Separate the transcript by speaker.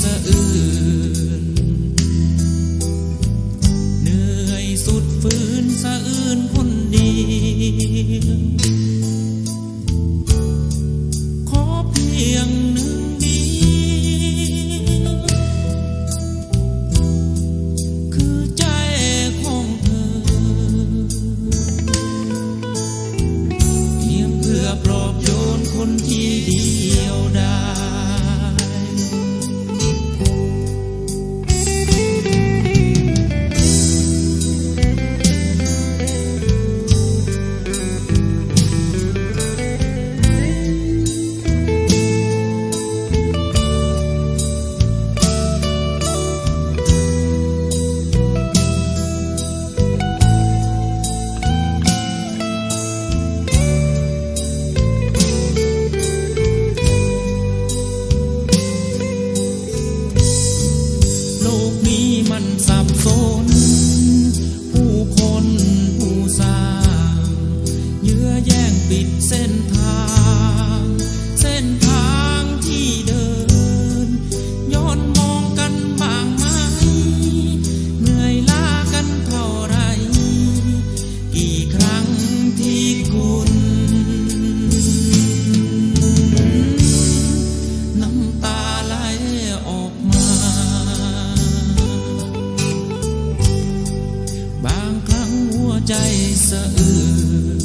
Speaker 1: สะอื้น ปิดเส้นทาง เส้นทางที่เดิน ย้อนมองกันบางไหมเหนื่อยล้ากันเท่าไร กี่ครั้งที่คุณ น้ำตาไหลออกมา บางครั้งหัวใจสะอื้น